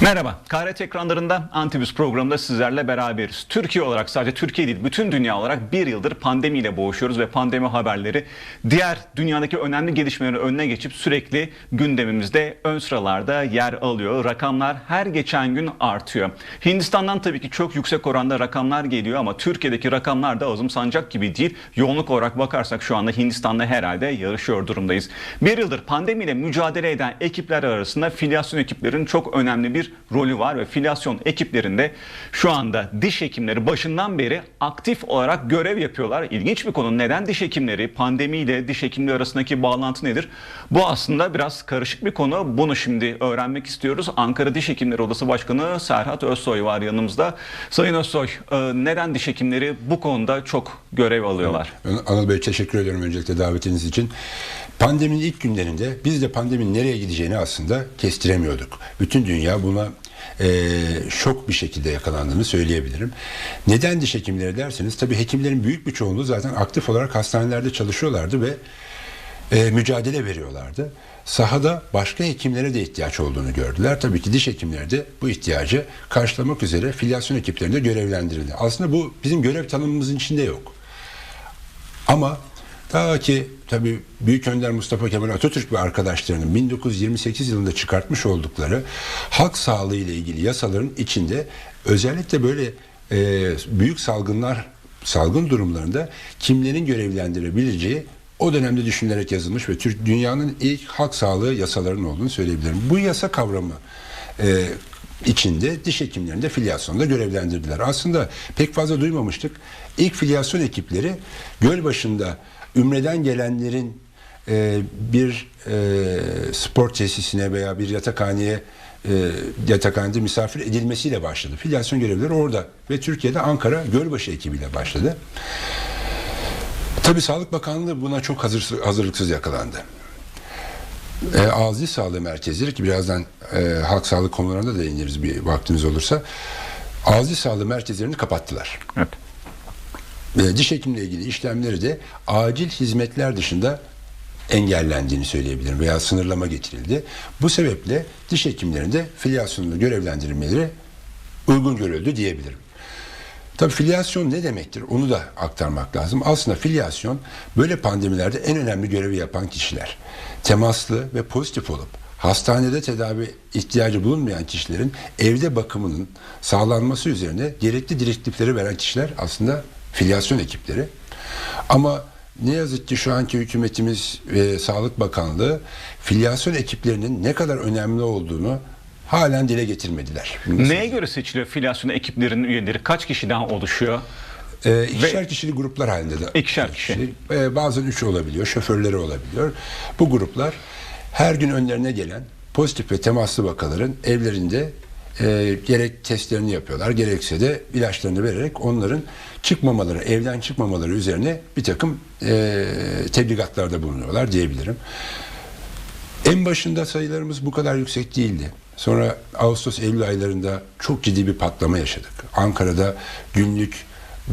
Merhaba, KRT ekranlarında Antibüs programında sizlerle beraberiz. Türkiye olarak sadece Türkiye değil, bütün dünya olarak bir yıldır pandemiyle boğuşuyoruz ve pandemi haberleri diğer dünyadaki önemli gelişmelerin önüne geçip sürekli gündemimizde ön sıralarda yer alıyor. Rakamlar her geçen gün artıyor. Hindistan'dan tabii ki çok yüksek oranda rakamlar geliyor ama Türkiye'deki rakamlar da azımsanacak gibi değil. Yoğunluk olarak bakarsak şu anda Hindistan'la herhalde yarışıyor durumdayız. Bir yıldır pandemiyle mücadele eden ekipler arasında filyasyon ekiplerin çok önemli bir rolü var ve filyasyon ekiplerinde şu anda diş hekimleri başından beri aktif olarak görev yapıyorlar. İlginç bir konu. Neden diş hekimleri pandemiyle diş hekimliği arasındaki bağlantı nedir? Bu aslında biraz karışık bir konu. Bunu şimdi öğrenmek istiyoruz. Ankara Diş Hekimleri Odası Başkanı Serhat Özsoy var yanımızda. Sayın Özsoy, e, neden diş hekimleri bu konuda çok görev alıyorlar? Anıl Bey teşekkür ediyorum öncelikle davetiniz için. Pandeminin ilk günlerinde biz de pandeminin nereye gideceğini aslında kestiremiyorduk. Bütün dünya buna e, şok bir şekilde yakalandığını söyleyebilirim. Neden diş hekimleri derseniz tabii hekimlerin büyük bir çoğunluğu zaten aktif olarak hastanelerde çalışıyorlardı ve e, mücadele veriyorlardı. Sahada başka hekimlere de ihtiyaç olduğunu gördüler. Tabii ki diş hekimleri de bu ihtiyacı karşılamak üzere filyasyon ekiplerinde görevlendirildi. Aslında bu bizim görev tanımımızın içinde yok. Ama ta ki tabii Büyük Önder Mustafa Kemal Atatürk ve arkadaşlarının 1928 yılında çıkartmış oldukları halk sağlığı ile ilgili yasaların içinde özellikle böyle e, büyük salgınlar salgın durumlarında kimlerin görevlendirebileceği o dönemde düşünülerek yazılmış ve Türk dünyanın ilk halk sağlığı yasalarının olduğunu söyleyebilirim. Bu yasa kavramı e, içinde diş hekimlerinde filyasyonda görevlendirdiler. Aslında pek fazla duymamıştık. İlk filyasyon ekipleri göl başında Ümre'den gelenlerin e, bir e, spor tesisine veya bir yatakhaneye e, yatakhanede misafir edilmesiyle başladı. Filyasyon görevleri orada ve Türkiye'de Ankara Gölbaşı ekibiyle başladı. Tabii Sağlık Bakanlığı buna çok hazır, hazırlıksız yakalandı. E, diş sağlığı merkezleri ki birazdan e, halk sağlık konularına da değiniriz bir vaktiniz olursa. Diş sağlığı merkezlerini kapattılar. Evet. E, diş hekimle ilgili işlemleri de acil hizmetler dışında engellendiğini söyleyebilirim veya sınırlama getirildi. Bu sebeple diş hekimlerinde filyasyonla görevlendirilmeleri uygun görüldü diyebilirim. Tabii filyasyon ne demektir? Onu da aktarmak lazım. Aslında filyasyon böyle pandemilerde en önemli görevi yapan kişiler. Temaslı ve pozitif olup hastanede tedavi ihtiyacı bulunmayan kişilerin evde bakımının sağlanması üzerine gerekli direktifleri veren kişiler aslında filyasyon ekipleri. Ama ne yazık ki şu anki hükümetimiz ve Sağlık Bakanlığı filyasyon ekiplerinin ne kadar önemli olduğunu halen dile getirmediler. Neye göre seçiliyor filyasyon ekiplerinin üyeleri? Kaç kişiden oluşuyor? Ee, ikişer kişili gruplar halinde de. İkişer kişi. Ee, bazen üç olabiliyor, şoförleri olabiliyor. Bu gruplar her gün önlerine gelen pozitif ve temaslı vakaların evlerinde e, gerek testlerini yapıyorlar, gerekse de ilaçlarını vererek onların çıkmamaları, evden çıkmamaları üzerine bir takım e, tebligatlarda bulunuyorlar diyebilirim. En başında sayılarımız bu kadar yüksek değildi. Sonra Ağustos-Eylül aylarında çok ciddi bir patlama yaşadık. Ankara'da günlük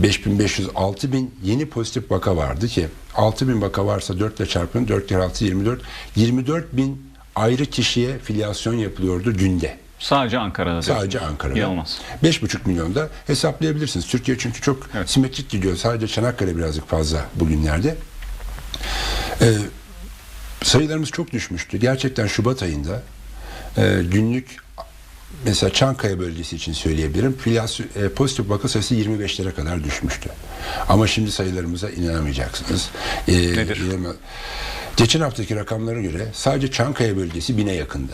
5500-6000 yeni pozitif vaka vardı ki 6000 vaka varsa 4 ile çarpın 4 kere 6 24 24 bin ayrı kişiye filyasyon yapılıyordu günde. Sadece Ankara'da. diyorsunuz. Sadece Ankara'da. İnanılmaz. 5,5 milyonda hesaplayabilirsiniz. Türkiye çünkü çok Evet. simetrik gidiyor. Sadece Çanakkale birazcık fazla bugünlerde. Ee, sayılarımız çok düşmüştü. Gerçekten Şubat ayında e, günlük mesela Çankaya bölgesi için söyleyebilirim. Filyasyon, e, pozitif vaka sayısı 25'lere kadar düşmüştü. Ama şimdi sayılarımıza inanamayacaksınız. Ee, Nedir? Geçen haftaki rakamlara göre sadece Çankaya bölgesi bine yakındı.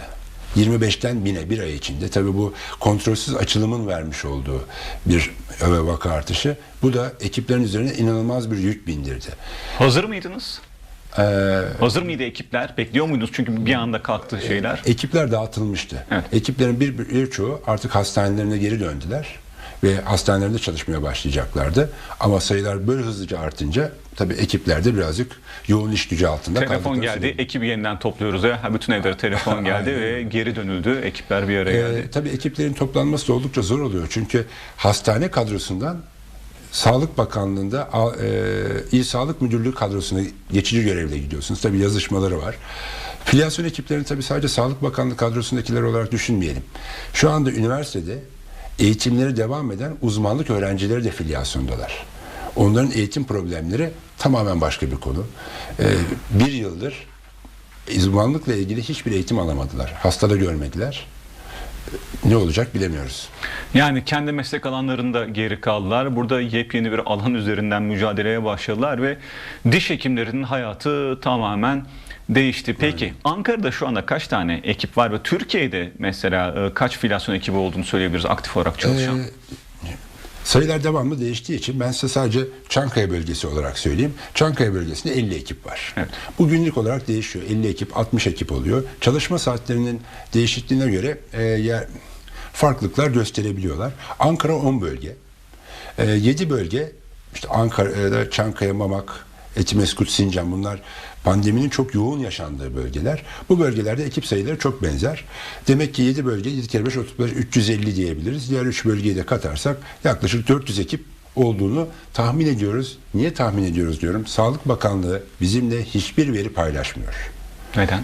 25'ten bine bir ay içinde. Tabii bu kontrolsüz açılımın vermiş olduğu bir vaka artışı. Bu da ekiplerin üzerine inanılmaz bir yük bindirdi. Hazır mıydınız? Ee, Hazır mıydı ekipler? Bekliyor muydunuz? Çünkü bir anda kalktı şeyler. ekipler dağıtılmıştı. Evet. Ekiplerin bir, birçoğu artık hastanelerine geri döndüler ve hastanelerinde çalışmaya başlayacaklardı. Ama sayılar böyle hızlıca artınca tabii ekiplerde birazcık yoğun iş gücü altında Telefon geldi, söyleyeyim. ekibi yeniden topluyoruz. Ya. Ha, Bütün evlere telefon geldi ve geri dönüldü. Ekipler bir araya geldi. Ee, tabii ekiplerin toplanması da oldukça zor oluyor. Çünkü hastane kadrosundan Sağlık Bakanlığı'nda e, İl Sağlık Müdürlüğü kadrosuna geçici görevle gidiyorsunuz. Tabii yazışmaları var. Filyasyon ekiplerini tabii sadece Sağlık Bakanlığı kadrosundakiler olarak düşünmeyelim. Şu anda üniversitede eğitimleri devam eden uzmanlık öğrencileri de filyasyondalar. Onların eğitim problemleri tamamen başka bir konu. Ee, bir yıldır uzmanlıkla ilgili hiçbir eğitim alamadılar. Hastada görmediler. Ne olacak bilemiyoruz. Yani kendi meslek alanlarında geri kaldılar. Burada yepyeni bir alan üzerinden mücadeleye başladılar ve diş hekimlerinin hayatı tamamen değişti. Peki Ankara'da şu anda kaç tane ekip var ve Türkiye'de mesela e, kaç filyasyon ekibi olduğunu söyleyebiliriz aktif olarak çalışan? Ee, sayılar devamlı değiştiği için ben size sadece Çankaya bölgesi olarak söyleyeyim. Çankaya bölgesinde 50 ekip var. Evet. Bu günlük olarak değişiyor. 50 ekip, 60 ekip oluyor. Çalışma saatlerinin değişikliğine göre e, yer, farklılıklar gösterebiliyorlar. Ankara 10 bölge. E, 7 bölge işte Ankara'da Çankaya, Mamak, Etimeskut, Sincan bunlar pandeminin çok yoğun yaşandığı bölgeler. Bu bölgelerde ekip sayıları çok benzer. Demek ki 7 bölge 7 kere 5 35 350 diyebiliriz. Diğer 3 bölgeyi de katarsak yaklaşık 400 ekip olduğunu tahmin ediyoruz. Niye tahmin ediyoruz diyorum. Sağlık Bakanlığı bizimle hiçbir veri paylaşmıyor. Neden?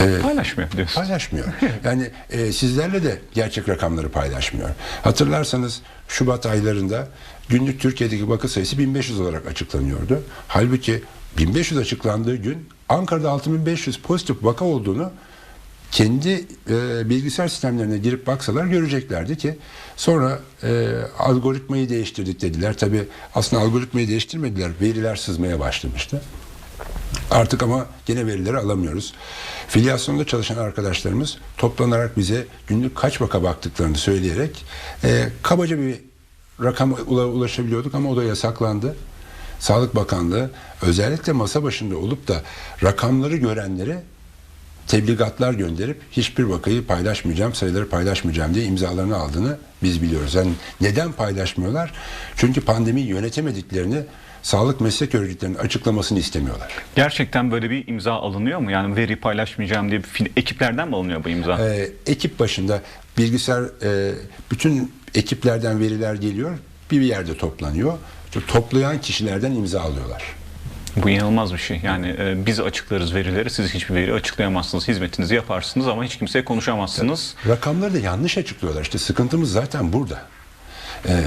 Ee, Paylaşmıyor diyorsun. Paylaşmıyor. Yani e, sizlerle de gerçek rakamları paylaşmıyor. Hatırlarsanız Şubat aylarında günlük Türkiye'deki vaka sayısı 1500 olarak açıklanıyordu. Halbuki 1500 açıklandığı gün Ankara'da 6500 pozitif vaka olduğunu kendi e, bilgisayar sistemlerine girip baksalar göreceklerdi ki sonra e, algoritmayı değiştirdik dediler. Tabi aslında algoritmayı değiştirmediler. Veriler sızmaya başlamıştı. Artık ama gene verileri alamıyoruz. Filyasyonda çalışan arkadaşlarımız toplanarak bize günlük kaç vaka baktıklarını söyleyerek e, kabaca bir rakama ula- ulaşabiliyorduk ama o da yasaklandı. Sağlık Bakanlığı özellikle masa başında olup da rakamları görenlere tebligatlar gönderip hiçbir vakayı paylaşmayacağım, sayıları paylaşmayacağım diye imzalarını aldığını biz biliyoruz. Yani neden paylaşmıyorlar? Çünkü pandemiyi yönetemediklerini sağlık meslek örgütlerinin açıklamasını istemiyorlar. Gerçekten böyle bir imza alınıyor mu? Yani veri paylaşmayacağım diye bir ekiplerden mi alınıyor bu imza? Ee, ekip başında bilgisayar e, bütün ekiplerden veriler geliyor, bir yerde toplanıyor. Toplayan kişilerden imza alıyorlar. Bu inanılmaz bir şey. Yani e, biz açıklarız verileri, siz hiçbir veri açıklayamazsınız. Hizmetinizi yaparsınız ama hiç kimseye konuşamazsınız. Rakamları da yanlış açıklıyorlar. İşte sıkıntımız zaten burada. Ee,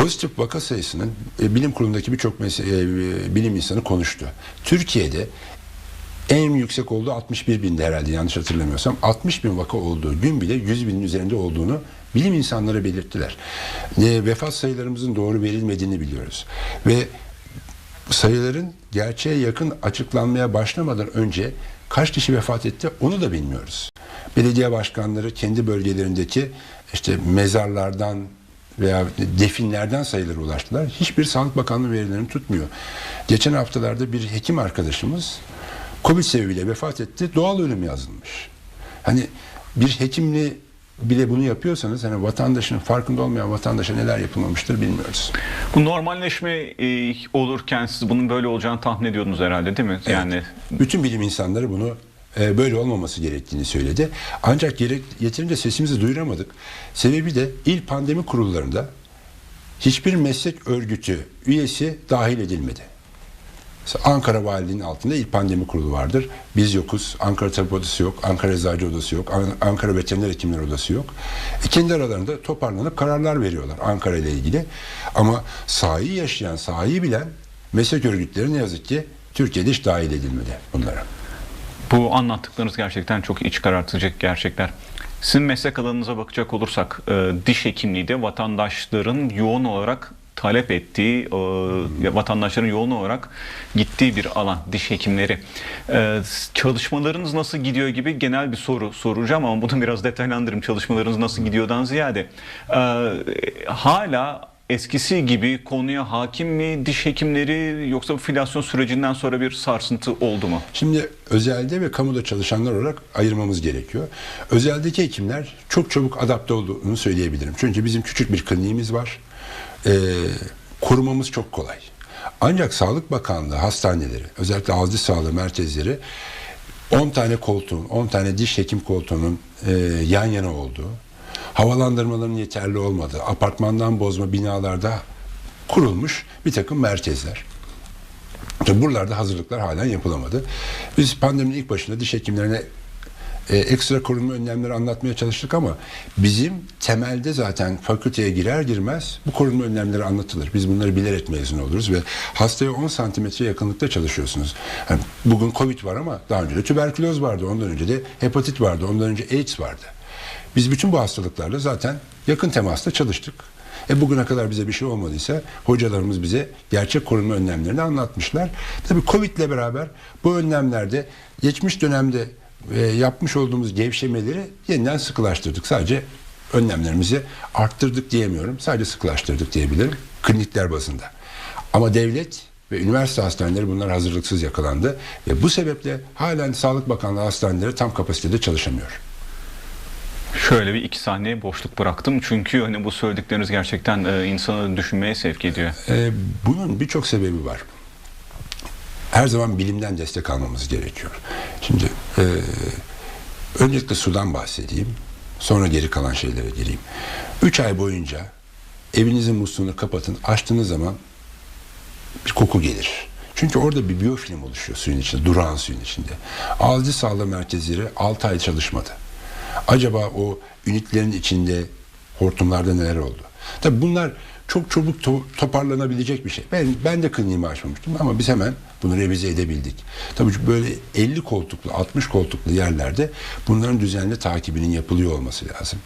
pozitif vaka sayısının e, bilim kurulundaki birçok mes- e, bilim insanı konuştu. Türkiye'de en yüksek olduğu 61 bindi herhalde yanlış hatırlamıyorsam. 60 bin vaka olduğu gün bile 100 binin üzerinde olduğunu bilim insanları belirttiler. E, vefat sayılarımızın doğru verilmediğini biliyoruz. Ve sayıların gerçeğe yakın açıklanmaya başlamadan önce kaç kişi vefat etti onu da bilmiyoruz. Belediye başkanları kendi bölgelerindeki işte mezarlardan veya definlerden sayılara ulaştılar. Hiçbir Sağlık Bakanlığı verilerini tutmuyor. Geçen haftalarda bir hekim arkadaşımız Covid sebebiyle vefat etti. Doğal ölüm yazılmış. Hani bir hekimle bile bunu yapıyorsanız hani vatandaşın farkında olmayan vatandaşa neler yapılmamıştır bilmiyoruz. Bu normalleşme e, olurken siz bunun böyle olacağını tahmin ediyordunuz herhalde değil mi? Yani Bütün bilim insanları bunu e, böyle olmaması gerektiğini söyledi. Ancak gerek, yeterince sesimizi duyuramadık. Sebebi de il pandemi kurullarında hiçbir meslek örgütü üyesi dahil edilmedi. Ankara Valiliğinin altında il pandemi kurulu vardır. Biz yokuz. Ankara Tabip Odası yok. Ankara Eczacı Odası yok. An- Ankara Veteriner Hekimler Odası yok. E, kendi aralarında toparlanıp kararlar veriyorlar Ankara ile ilgili. Ama sahayı yaşayan, sahayı bilen meslek örgütleri ne yazık ki Türkiye'de hiç dahil edilmedi bunlara. bu anlattıklarınız gerçekten çok iç karartıcı gerçekler. Sizin meslek alanınıza bakacak olursak e, diş hekimliği de vatandaşların yoğun olarak talep ettiği, e, vatandaşların yoğun olarak gittiği bir alan diş hekimleri. E, çalışmalarınız nasıl gidiyor gibi genel bir soru soracağım ama bunu biraz detaylandırırım. Çalışmalarınız nasıl gidiyordan ziyade. E, hala eskisi gibi konuya hakim mi diş hekimleri yoksa bu filyasyon sürecinden sonra bir sarsıntı oldu mu? Şimdi özelde ve kamuda çalışanlar olarak ayırmamız gerekiyor. Özeldeki hekimler çok çabuk adapte olduğunu söyleyebilirim. Çünkü bizim küçük bir kliniğimiz var. Ee, korumamız çok kolay. Ancak Sağlık Bakanlığı hastaneleri, özellikle diş sağlığı merkezleri 10 tane koltuğun, 10 tane diş hekim koltuğunun e, yan yana olduğu, havalandırmaların yeterli olmadığı, apartmandan bozma binalarda kurulmuş bir takım merkezler. Tabii buralarda hazırlıklar halen yapılamadı. Biz pandeminin ilk başında diş hekimlerine e, ekstra korunma önlemleri anlatmaya çalıştık ama bizim temelde zaten fakülteye girer girmez bu korunma önlemleri anlatılır. Biz bunları bilerek mezun oluruz ve hastaya 10 santimetre yakınlıkta çalışıyorsunuz. Yani bugün Covid var ama daha önce de tüberküloz vardı, ondan önce de hepatit vardı, ondan önce AIDS vardı. Biz bütün bu hastalıklarla zaten yakın temasta çalıştık. E bugüne kadar bize bir şey olmadıysa hocalarımız bize gerçek korunma önlemlerini anlatmışlar. Tabii Covid ile beraber bu önlemlerde geçmiş dönemde e, yapmış olduğumuz gevşemeleri yeniden sıkılaştırdık. Sadece önlemlerimizi arttırdık diyemiyorum. Sadece sıkılaştırdık diyebilirim klinikler bazında. Ama devlet ve üniversite hastaneleri bunlar hazırlıksız yakalandı ve bu sebeple halen Sağlık Bakanlığı hastaneleri tam kapasitede çalışamıyor. Şöyle bir iki saniye boşluk bıraktım çünkü hani bu söyledikleriniz gerçekten e, insanı düşünmeye sevk ediyor. Ee, bunun birçok sebebi var. Her zaman bilimden destek almamız gerekiyor. Şimdi e, öncelikle sudan bahsedeyim. Sonra geri kalan şeylere gireyim. Üç ay boyunca evinizin musluğunu kapatın. Açtığınız zaman bir koku gelir. Çünkü orada bir biyofilm oluşuyor suyun içinde, durağan suyun içinde. Ağzı sağlığı merkezleri 6 ay çalışmadı. Acaba o ünitlerin içinde hortumlarda neler oldu? Tabii bunlar çok çabuk to- toparlanabilecek bir şey. Ben, ben de kliniğimi açmamıştım ama biz hemen bunu revize edebildik. Tabii böyle 50 koltuklu, 60 koltuklu yerlerde bunların düzenli takibinin yapılıyor olması lazım.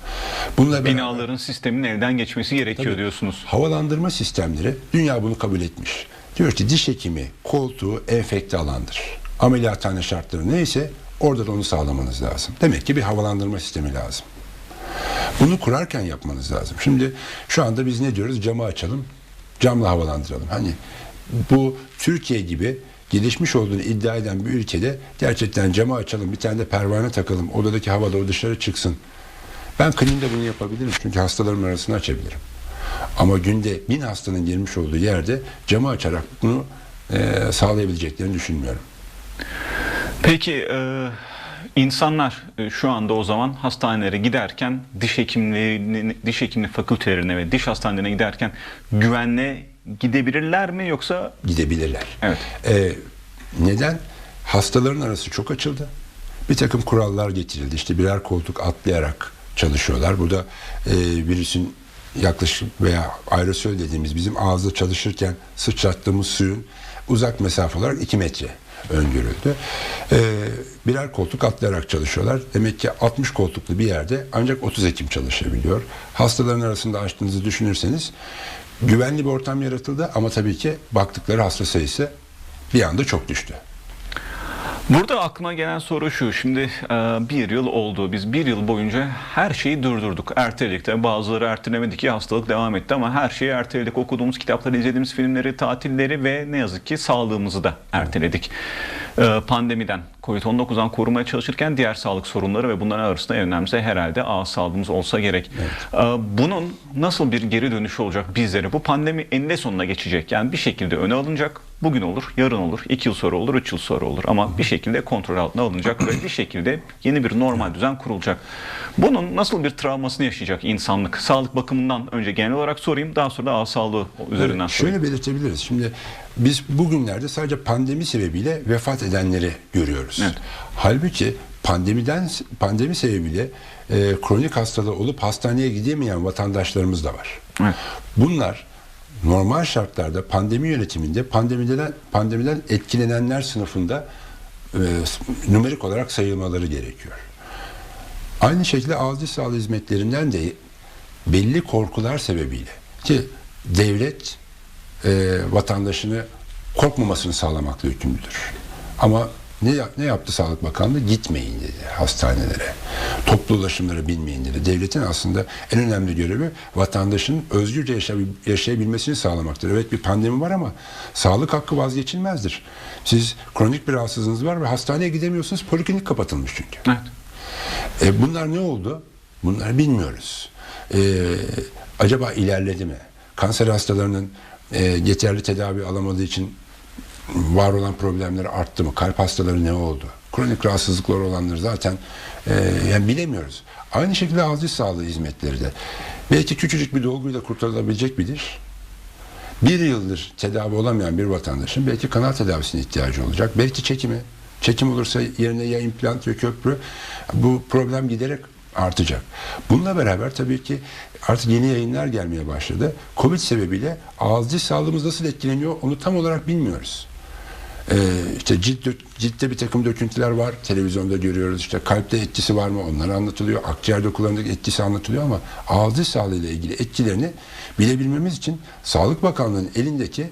Bununla beraber- Binaların sistemin elden geçmesi gerekiyor Tabii. diyorsunuz. Havalandırma sistemleri dünya bunu kabul etmiş. Diyor ki diş hekimi koltuğu enfekte alandır. Ameliyathane şartları neyse orada da onu sağlamanız lazım. Demek ki bir havalandırma sistemi lazım. Bunu kurarken yapmanız lazım. Şimdi şu anda biz ne diyoruz? Camı açalım, camla havalandıralım. Hani bu Türkiye gibi gelişmiş olduğunu iddia eden bir ülkede gerçekten camı açalım, bir tane de pervane takalım, odadaki hava da o dışarı çıksın. Ben kliniğimde bunu yapabilirim çünkü hastalarımın arasını açabilirim. Ama günde bin hastanın girmiş olduğu yerde camı açarak bunu e, sağlayabileceklerini düşünmüyorum. Peki e, insanlar e, şu anda o zaman hastanelere giderken diş hekimliğine, diş hekimliği fakültelerine ve diş hastanelerine giderken güvenle gidebilirler mi yoksa Gidebilirler. Evet. E, neden? Hastaların arası çok açıldı. Bir takım kurallar getirildi. İşte birer koltuk atlayarak çalışıyorlar. Bu da e, virüsün yaklaşık veya aerosol dediğimiz bizim ağızda çalışırken sıçrattığımız suyun uzak mesafe olarak 2 metre öngörüldü. E, birer koltuk atlayarak çalışıyorlar. Demek ki 60 koltuklu bir yerde ancak 30 hekim çalışabiliyor. Hastaların arasında açtığınızı düşünürseniz güvenli bir ortam yaratıldı ama tabii ki baktıkları hasta sayısı bir anda çok düştü. Burada aklıma gelen soru şu. Şimdi e, bir yıl oldu. Biz bir yıl boyunca her şeyi durdurduk. Erteledik. Tabii bazıları ertelemedi ki hastalık devam etti ama her şeyi erteledik. Okuduğumuz kitapları, izlediğimiz filmleri, tatilleri ve ne yazık ki sağlığımızı da erteledik. E, Pandemiden, Covid-19'dan korumaya çalışırken diğer sağlık sorunları ve bunların arasında en önemlisi herhalde ağız sağlığımız olsa gerek. E, Bunun nasıl bir geri dönüşü olacak bizlere? Bu pandemi eninde sonuna geçecek. Yani bir şekilde öne alınacak. Bugün olur, yarın olur, iki yıl sonra olur, üç yıl sonra olur. Ama bir şekilde kontrol altına alınacak ve bir şekilde yeni bir normal düzen kurulacak. Bunun nasıl bir travmasını yaşayacak insanlık? Sağlık bakımından önce genel olarak sorayım, daha sonra da ağız sağlığı üzerinden Evet, sorayım. Şöyle belirtebiliriz. Şimdi biz bugünlerde sadece pandemi sebebiyle vefat edenleri görüyoruz. Evet. Halbuki pandemiden pandemi sebebiyle e, kronik hastalığı olup hastaneye gidemeyen vatandaşlarımız da var. Evet. Bunlar normal şartlarda pandemi yönetiminde pandemiden pandemiden etkilenenler sınıfında e, numerik olarak sayılmaları gerekiyor. Aynı şekilde ağız diş sağlığı hizmetlerinden de belli korkular sebebiyle ki devlet e, vatandaşını korkmamasını sağlamakla yükümlüdür. Ama ne, yap- ne yaptı Sağlık Bakanlığı? Gitmeyin dedi hastanelere. Toplu ulaşımlara binmeyin dedi. Devletin aslında en önemli görevi vatandaşın özgürce yaşay- yaşayabilmesini sağlamaktır. Evet bir pandemi var ama sağlık hakkı vazgeçilmezdir. Siz kronik bir rahatsızlığınız var ve hastaneye gidemiyorsunuz. Poliklinik kapatılmış çünkü. Evet. E, bunlar ne oldu? Bunları bilmiyoruz. E, acaba ilerledi mi? Kanser hastalarının e, yeterli tedavi alamadığı için var olan problemleri arttı mı? Kalp hastaları ne oldu? Kronik rahatsızlıklar olanları zaten e, yani bilemiyoruz. Aynı şekilde diş sağlığı hizmetleri de. Belki küçücük bir dolguyla kurtarılabilecek bir diş. bir yıldır tedavi olamayan bir vatandaşın belki kanal tedavisine ihtiyacı olacak. Belki çekimi. Çekim olursa yerine ya implant ya köprü. Bu problem giderek artacak. Bununla beraber tabii ki artık yeni yayınlar gelmeye başladı. Covid sebebiyle ağız diş sağlığımız nasıl etkileniyor onu tam olarak bilmiyoruz. Ee, işte cilt, ciltte bir takım döküntüler var. Televizyonda görüyoruz. İşte kalpte etkisi var mı? Onlar anlatılıyor. Akciğer dokularındaki etkisi anlatılıyor ama ağız diş sağlığı ile ilgili etkilerini bilebilmemiz için Sağlık Bakanlığı'nın elindeki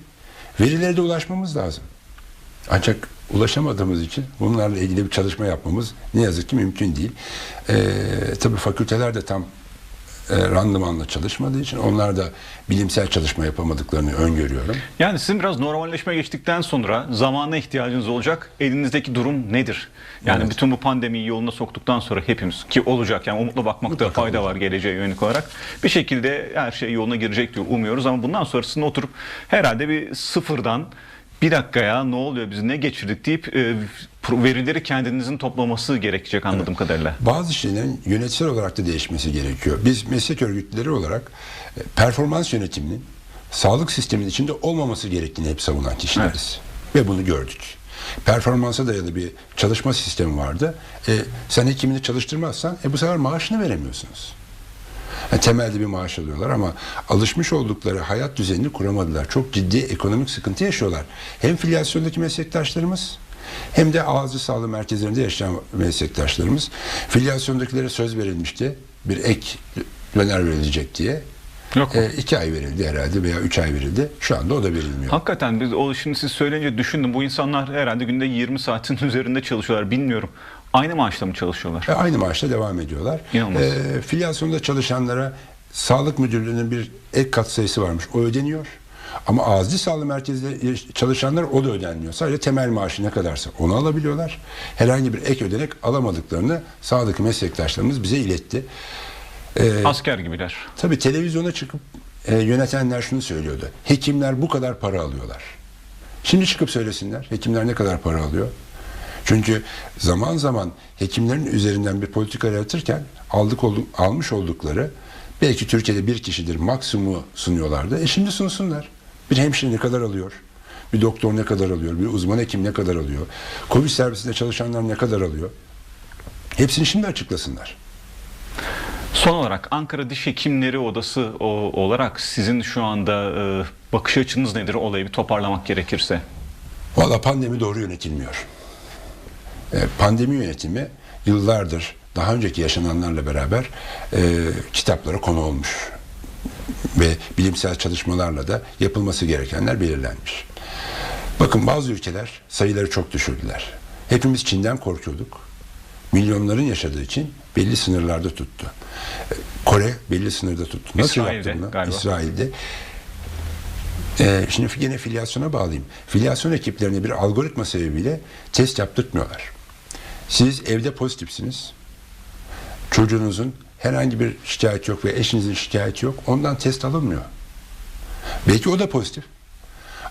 verilere de ulaşmamız lazım. Ancak ulaşamadığımız için bunlarla ilgili bir çalışma yapmamız ne yazık ki mümkün değil. Ee, tabii fakülteler de tam e, randımanla çalışmadığı için onlar da bilimsel çalışma yapamadıklarını öngörüyorum. Yani sizin biraz normalleşme geçtikten sonra zamana ihtiyacınız olacak. Elinizdeki durum nedir? Yani Evet. bütün bu pandemiyi yoluna soktuktan sonra hepimiz ki olacak yani umutla bakmakta Mutlaka fayda olacak. var geleceğe yönelik olarak. Bir şekilde her şey yoluna girecek diyor umuyoruz ama bundan sonrasında oturup herhalde bir sıfırdan bir dakika ya ne oluyor biz ne geçirdik deyip e, verileri kendinizin toplaması gerekecek anladığım kadarıyla. Bazı şeylerin yönetsel olarak da değişmesi gerekiyor. Biz meslek örgütleri olarak e, performans yönetiminin sağlık sisteminin içinde olmaması gerektiğini hep savunan kişileriz. Ve bunu gördük. Performansa dayalı bir çalışma sistemi vardı. E, sen hekimini çalıştırmazsan e, bu sefer maaşını veremiyorsunuz. Yani temelde bir maaş alıyorlar ama alışmış oldukları hayat düzenini kuramadılar. Çok ciddi ekonomik sıkıntı yaşıyorlar. Hem filyasyondaki meslektaşlarımız hem de ağzı sağlığı merkezlerinde yaşayan meslektaşlarımız filyasyondakilere söz verilmişti. Bir ek döner verilecek diye. Yok? E, iki ay verildi herhalde veya üç ay verildi. Şu anda o da verilmiyor. Hakikaten biz o şimdi siz söyleyince düşündüm. Bu insanlar herhalde günde 20 saatin üzerinde çalışıyorlar. Bilmiyorum. Aynı maaşla mı çalışıyorlar? E, aynı maaşla devam ediyorlar. İnanılmaz. E, filyasyonda çalışanlara sağlık müdürlüğünün bir ek kat sayısı varmış. O ödeniyor. Ama ağızlı sağlık merkezinde çalışanlar o da ödenmiyor. Sadece temel maaşı ne kadarsa onu alabiliyorlar. Herhangi bir ek ödenek alamadıklarını sağdaki meslektaşlarımız bize iletti. E, Asker gibiler. Tabii televizyona çıkıp e, yönetenler şunu söylüyordu. Hekimler bu kadar para alıyorlar. Şimdi çıkıp söylesinler. Hekimler ne kadar para alıyor? Çünkü zaman zaman hekimlerin üzerinden bir politika yaratırken aldık olduk, almış oldukları belki Türkiye'de bir kişidir maksimumu sunuyorlardı. E şimdi sunsunlar. Bir hemşire ne kadar alıyor? Bir doktor ne kadar alıyor? Bir uzman hekim ne kadar alıyor? Covid servisinde çalışanlar ne kadar alıyor? Hepsini şimdi açıklasınlar. Son olarak Ankara Diş Hekimleri Odası olarak sizin şu anda e, bakış açınız nedir olayı bir toparlamak gerekirse? Valla pandemi doğru yönetilmiyor. E, pandemi yönetimi yıllardır daha önceki yaşananlarla beraber e, kitaplara konu olmuş. Ve bilimsel çalışmalarla da yapılması gerekenler belirlenmiş. Bakın bazı ülkeler sayıları çok düşürdüler. Hepimiz Çin'den korkuyorduk. Milyonların yaşadığı için belli sınırlarda tuttu. Kore belli sınırda tuttu. Nasıl İsrail'de yaptı bunu? galiba. İsrail'de. Ee, şimdi yine filyasyona bağlayayım. Filyasyon ekiplerine bir algoritma sebebiyle test yaptırtmıyorlar. Siz evde pozitifsiniz. Çocuğunuzun herhangi bir şikayet yok ve eşinizin şikayeti yok. Ondan test alınmıyor. Belki o da pozitif.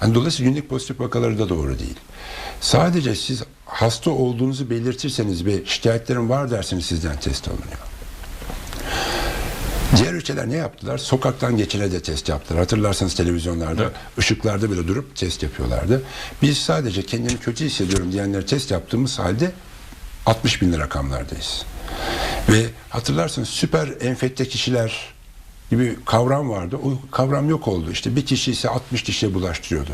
Yani dolayısıyla günlük pozitif vakaları da doğru değil. Sadece siz hasta olduğunuzu belirtirseniz ve şikayetlerin var derseniz sizden test alınıyor. Diğer ülkeler ne yaptılar? Sokaktan geçene de test yaptılar. Hatırlarsanız televizyonlarda, Evet. ışıklarda bile durup test yapıyorlardı. Biz sadece kendimi kötü hissediyorum diyenlere test yaptığımız halde 60 bin rakamlardayız. Ve hatırlarsanız süper enfekte kişiler gibi kavram vardı. O kavram yok oldu. İşte bir kişi ise 60 kişiye bulaştırıyordu.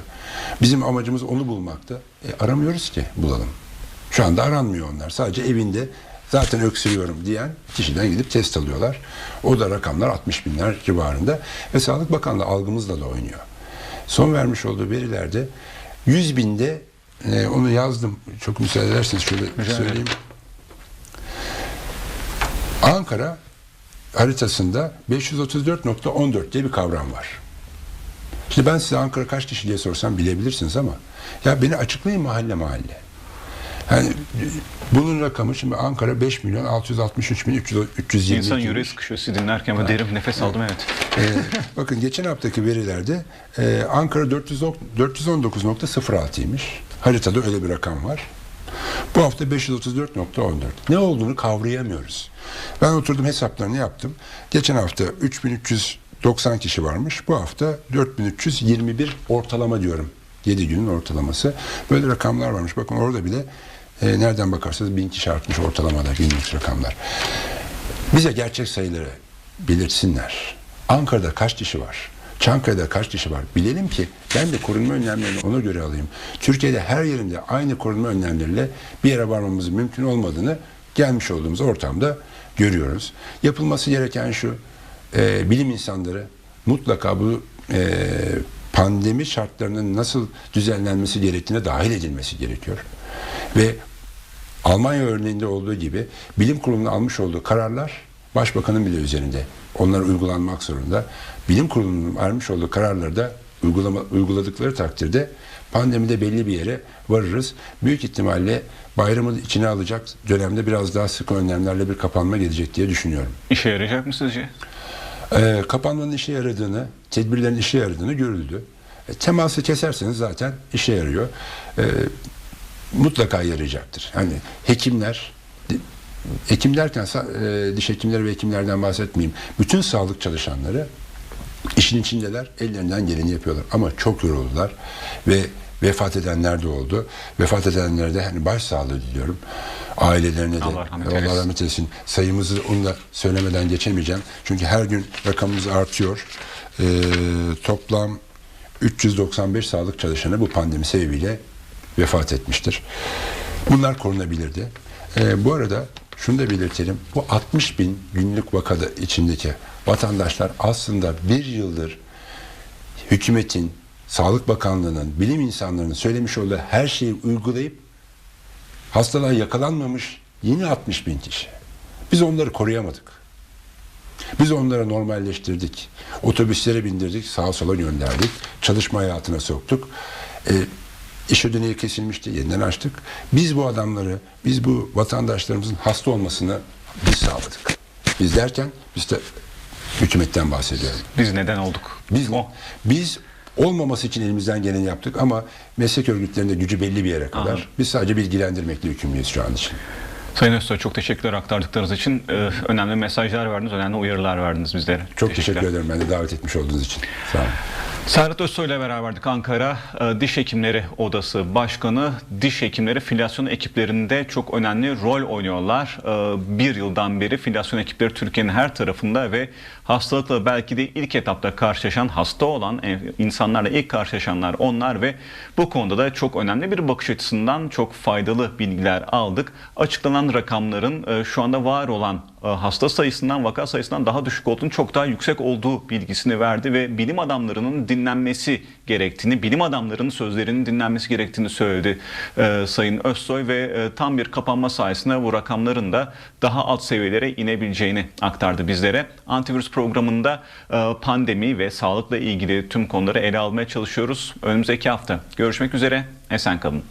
Bizim amacımız onu bulmaktı. E, aramıyoruz ki bulalım. Şu anda aranmıyor onlar. Sadece evinde zaten öksürüyorum diyen kişiden gidip test alıyorlar. O da rakamlar 60 binler civarında. Ve Sağlık Bakanlığı algımızla da oynuyor. Son vermiş olduğu verilerde 100 binde e, onu yazdım. Çok müsaade ederseniz şöyle ederim. söyleyeyim. Ankara haritasında 534.14 diye bir kavram var. Şimdi ben size Ankara kaç kişi diye sorsam bilebilirsiniz ama ya beni açıklayın mahalle mahalle. Yani bunun rakamı şimdi Ankara 5 milyon 663 bin 300 320 İnsan yüreği sıkışıyor sizi dinlerken ve derin nefes aldım evet. Ee, bakın geçen haftaki verilerde e, Ankara 400 ok- 419.06'ymış. Haritada öyle bir rakam var. Bu hafta 534.14. Ne olduğunu kavrayamıyoruz. Ben oturdum hesaplarını yaptım. Geçen hafta 3300 90 kişi varmış. Bu hafta 4321 ortalama diyorum. 7 günün ortalaması. Böyle rakamlar varmış. Bakın orada bile e, nereden bakarsanız 1000 kişi artmış ortalamada günlük rakamlar. Bize gerçek sayıları belirtsinler. Ankara'da kaç kişi var? Çankaya'da kaç kişi var? Bilelim ki ben de korunma önlemlerini ona göre alayım. Türkiye'de her yerinde aynı korunma önlemleriyle bir yere varmamızın mümkün olmadığını gelmiş olduğumuz ortamda görüyoruz. Yapılması gereken şu, e, bilim insanları mutlaka bu e, pandemi şartlarının nasıl düzenlenmesi gerektiğine dahil edilmesi gerekiyor. Ve Almanya örneğinde olduğu gibi bilim kurulunun almış olduğu kararlar başbakanın bile üzerinde. Onlar uygulanmak zorunda. Bilim kurulunun vermiş olduğu kararları da uygulama, uyguladıkları takdirde pandemide belli bir yere varırız. Büyük ihtimalle bayramı içine alacak dönemde biraz daha sıkı önlemlerle bir kapanma gelecek diye düşünüyorum. İşe yarayacak mı sizce? Ee, kapanmanın işe yaradığını, tedbirlerin işe yaradığını görüldü. E, teması keserseniz zaten işe yarıyor. E, mutlaka yarayacaktır. Hani hekimler, hekim derken e, diş hekimleri ve hekimlerden bahsetmeyeyim. Bütün sağlık çalışanları işin içindeler, ellerinden geleni yapıyorlar. Ama çok yoruldular ve vefat edenler de oldu. Vefat edenlere de hani başsağlığı diliyorum. Ailelerine de Allah rahmet Allah rahmet eylesin. Sayımızı onu da söylemeden geçemeyeceğim. Çünkü her gün rakamımız artıyor. Ee, toplam 395 sağlık çalışanı bu pandemi sebebiyle vefat etmiştir. Bunlar korunabilirdi. Ee, bu arada şunu da belirtelim. Bu 60 bin günlük vakada içindeki vatandaşlar aslında bir yıldır hükümetin, Sağlık Bakanlığı'nın, bilim insanlarının söylemiş olduğu her şeyi uygulayıp hastalığa yakalanmamış yine 60 bin kişi. Biz onları koruyamadık. Biz onları normalleştirdik. Otobüslere bindirdik, sağa sola gönderdik. Çalışma hayatına soktuk. E, iş ödeneği kesilmişti, yeniden açtık. Biz bu adamları, biz bu vatandaşlarımızın hasta olmasını biz sağladık. Biz derken, biz de hükümetten bahsediyorum. Biz neden olduk? Biz o. biz olmaması için elimizden geleni yaptık ama meslek örgütlerinde gücü belli bir yere kadar. Anladım. Biz sadece bilgilendirmekle yükümlüyüz şu an için. Sayın Özsoy çok teşekkürler aktardıklarınız için. Ee, önemli mesajlar verdiniz, önemli uyarılar verdiniz bizlere. Çok teşekkür ederim ben de davet etmiş olduğunuz için. Sağ olun. Serhat Özsoy ile beraberdik Ankara e, Diş Hekimleri Odası Başkanı. Diş hekimleri filyasyon ekiplerinde çok önemli rol oynuyorlar. E, Bir yıldan beri filyasyon ekipleri Türkiye'nin her tarafında ve hastalıkla belki de ilk etapta karşılaşan, hasta olan e, insanlarla ilk karşılaşanlar onlar ve bu konuda da çok önemli bir bakış açısından çok faydalı bilgiler aldık. Açıklanan rakamların e, şu anda var olan e, hasta sayısından, vaka sayısından daha düşük olduğunu, çok daha yüksek olduğu bilgisini verdi ve bilim adamlarının dinlenmesi gerektiğini, bilim adamlarının sözlerinin dinlenmesi gerektiğini söyledi e, Sayın Özsoy ve e, tam bir kapanma sayesinde bu rakamların da daha alt seviyelere inebileceğini aktardı bizlere. Antivirüs programında e, pandemi ve sağlıkla ilgili tüm konuları ele almaya çalışıyoruz. Önümüzdeki hafta görüşmek üzere, esen kalın.